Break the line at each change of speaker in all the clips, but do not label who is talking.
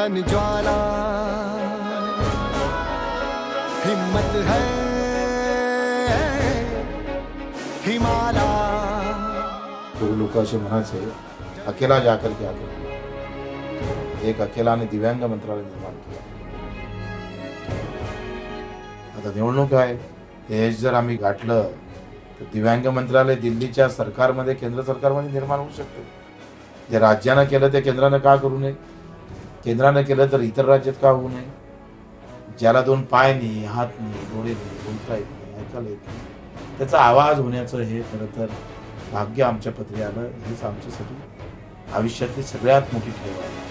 तन ज्वाला। हिम्मत है हिमाला।
पूर्वी लोक असे म्हणायचे अकेला जाकर क्या कर? एक अकेलाने दिव्यांग मंत्रालय निर्माण केलं आता निवडणूक आहे हे जर आम्ही गाठलं तर दिव्यांग मंत्रालय दिल्लीच्या सरकारमध्ये केंद्र सरकारमध्ये निर्माण होऊ शकते. जे राज्यानं केलं ते केंद्रानं का करू नये? केंद्रानं केलं तर इतर राज्यात का होऊ नये? ज्याला दोन पाय नाही हात नाही डोळे नाही बोलता येत नाही ऐकायला येत नाही. त्याचा आवाज होण्याचं हे खरं तर भाग्य आमच्या पत्री आलं. हेच आमच्यासाठी आयुष्यातली सगळ्यात मोठी ठेव आहे.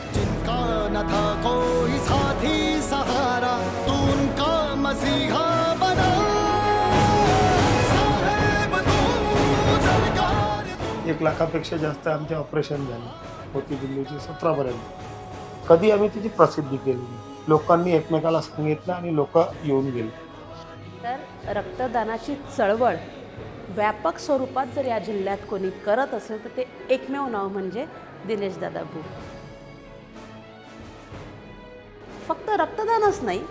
एक लाखापेक्षा जास्त आमचे ऑपरेशन झाले. होती दिल्लीचे सतरापर्यंत. कधी आम्ही तिची प्रसिद्धी केली लोकांनी एकमेकाला सांगितलं आणि लोक येऊन गेले.
तर रक्तदानाची चळवळ व्यापक स्वरूपात जर या जिल्ह्यात कोणी करत असेल तर ते एकमेव नाव म्हणजे दिनेश दादा भू फक्त रक्तदानच नाही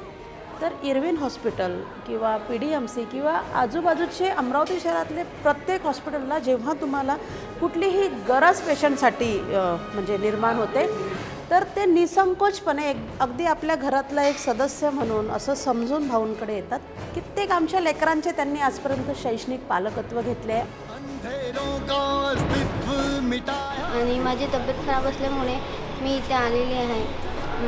तर इरविन हॉस्पिटल किंवा पी डी एम सी किंवा आजूबाजूचे अमरावती शहरातले प्रत्येक हॉस्पिटलला जेव्हा तुम्हाला कुठलीही गरज पेशंटसाठी म्हणजे निर्माण होते तर ते निसंकोचपणे एक अगदी आपल्या घरातला एक सदस्य म्हणून असं समजून भाऊंकडे येतात. कित्येक आमच्या लेकरांचे त्यांनी आजपर्यंत शैक्षणिक पालकत्व घेतले आहे.
आणि माझी तब्येत खराब असल्यामुळे मी इथे आलेली आहे.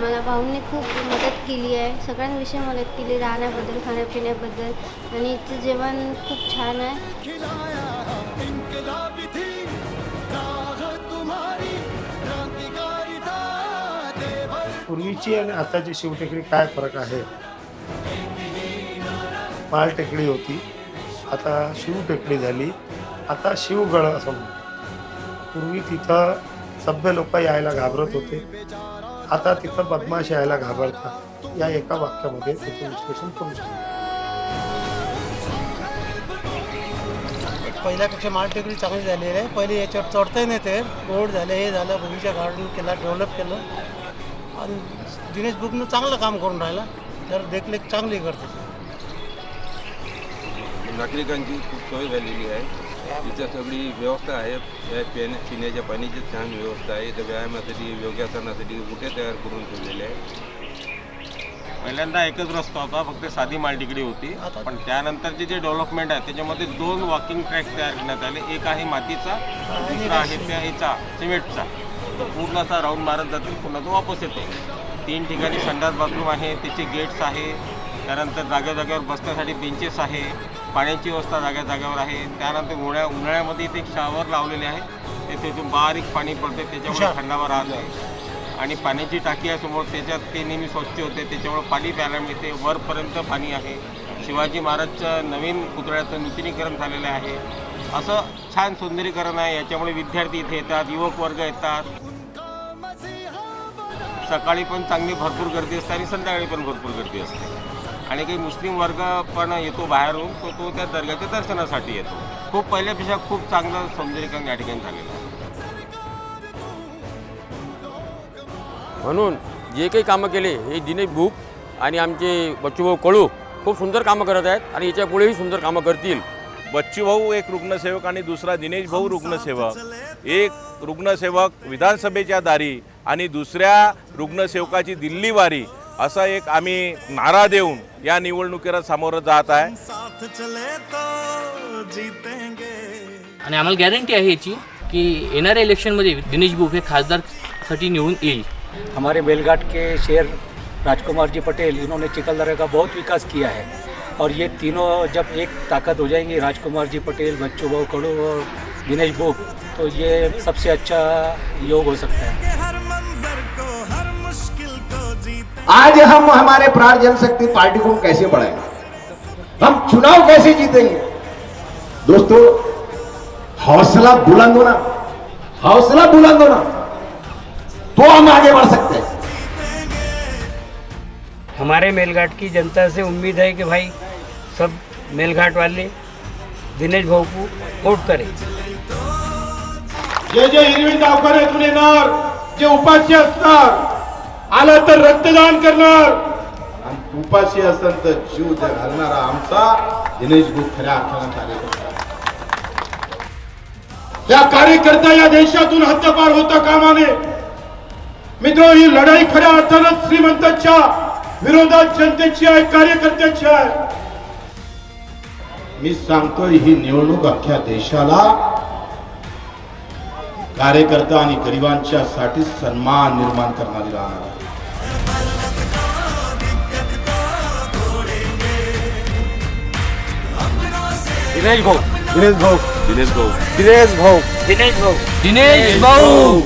मला भाऊंनी खूप मदत केली आहे. सगळ्यांविषयी मदत केली राहण्याबद्दल खाण्यापिण्याबद्दल. आणि इथं जेवण खूप छान आहे.
पूर्वीची आणि आताची शिवटेकडी काय फरक आहे? माल टेकडी होती. आता शिवटेकडी झाली. आता शिवगड असं पूर्वी तिथं सभ्य लोक यायला घाबरत होते. आता तिथं बदमाश यायला घाबरतात. या एका वाक्यामध्ये त्याचं विश्लेषण करू शकतो.
पहिल्यापेक्षा माल टेकडी चांगली झालेली आहे. पहिले याच्यावर चढता नाही ते रोड झाले हे झालं बगीचा गार्डन केला डेव्हलप केलं. आणि दिनेश बुकनं चांगलं काम करून राहिला. तर देखरेख चांगली करते.
नागरिकांची खूप सोय झालेली आहे. इथं सगळी व्यवस्था आहे. या पिण्या पिण्याच्या पाण्याची छान व्यवस्था आहे. इथं व्यायामासाठी योगासनासाठी कुठे तयार करून ठेवलेले आहे
पहिल्यांदा एकच रस्ता होता. फक्त साधी मालटिकडी होती. पण त्यानंतरचे जे डेव्हलपमेंट आहे त्याच्यामध्ये दोन वॉकिंग ट्रॅक तयार करण्यात आले. एक आहे मातीचा दुसरा आहे त्या ह्याचा सिमेंटचा. पूर्ण असा राऊंड मारत जातील पुन्हा तो वापस येतो. तीन ठिकाणी संडास बाथरूम आहे त्याचे गेट्स आहे त्यानंतर जाग्या जाग्यावर बसण्यासाठी बेंचेस आहे पाण्याची व्यवस्था जाग्या जाग्यावर आहे. त्यानंतर उन्हाळ्या उन्हाळ्यामध्ये इथे एक शावर लावलेले आहे. ते तिथून बारीक पाणी पडते त्याच्यामुळे थंडावा राहत नाही. आणि पाण्याची टाकी आहे समोर त्याच्यात ते नेहमी स्वच्छ होते त्याच्यामुळे पाणी प्यायला मिळते. वरपर्यंत पाणी आहे. शिवाजी महाराजचं नवीन पुतळ्याचं नूतनीकरण झालेलं आहे. असं छान सुंदरीकरण आहे. याच्यामुळे विद्यार्थी इथे येतात युवक वर्ग येतात. सकाळी पण चांगली भरपूर गर्दी असते आणि संध्याकाळी पण भरपूर गर्दी असते. आणि काही मुस्लिम वर्ग पण येतो बाहेरून तो तो त्या दर्ग्याच्या दर्शनासाठी येतो. खूप पहिल्यापेक्षा खूप चांगलं सौंदर्यीकरण या ठिकाणी झालेलं आहे.
म्हणून जे काही कामं केले हे दिनेश भूक आणि आमचे बच्चूभाऊ कळू खूप सुंदर कामं करत आहेत आणि याच्यापुढेही सुंदर कामं करतील.
बच्चूभाऊ एक रुग्णसेवक आणि दुसरा दिनेश भाऊ रुग्णसेवक. एक रुग्णसेवक विधानसभेच्या दारी आणि दुसऱ्या रुग्णसेवकाची दिल्ली वारी. असा एक आम्ही नारा देऊन या निवडणुकीला सामोरं जात आहे.
आणि आम्हाला गॅरंटी आहे याची की येणाऱ्या इलेक्शनमध्ये दिनेश हे खासदारसाठी निवडून येईल.
हमारे बेलघाट के शेर राजकुमार जी पटेल इन्होंने चिकलदरा का बहुत विकास किया है। और ये तीनों जब एक ताकत हो जाएँगी राजकुमार जी पटेल बच्चू भाऊ कड़ू और दिनेश बुक तो ये सबसे अच्छा योग हो सकता है।
आज हम हमारे प्राण जनशक्ति पार्टी को कैसे बढ़ाएँगे हम चुनाव कैसे जीतेंगे? दोस्तों हौसला बुलंद होना हौसला बुलंद होना तो हम आगे बढ़ सकते हैं।
हमारे मेलघाट की जनता से उम्मीद है कि भाई सब मेलघाट वाले दिनेश भाऊ को वोट
जे जे हिरवी गावकरी येणार जे उपाशी असणार
आला तर रक्तदान करणार.
आणि उपाशी असेल तर जीव त्या घालणारा आमचा दिनेश भाऊ खऱ्या अर्थानं कार्यकर्ता.
या कार्यकर्ता या देशातून हद्दपार होता कामाने. मित्र ही लढाई खऱ्या अर्थानं श्रीमंतांच्या विरोधात जनतेची आहे कार्यकर्त्यांची आहे.
मी सांगतोय ही निवडणूक अख्ख्या देशाला कार्यकर्ता आणि गरिबांच्या साठी सन्मान निर्माण करणारी राहणार आहे.
दिनेश भाऊ.
दिनेश भाऊ.
दिनेश भाऊ. दिनेश भाऊ.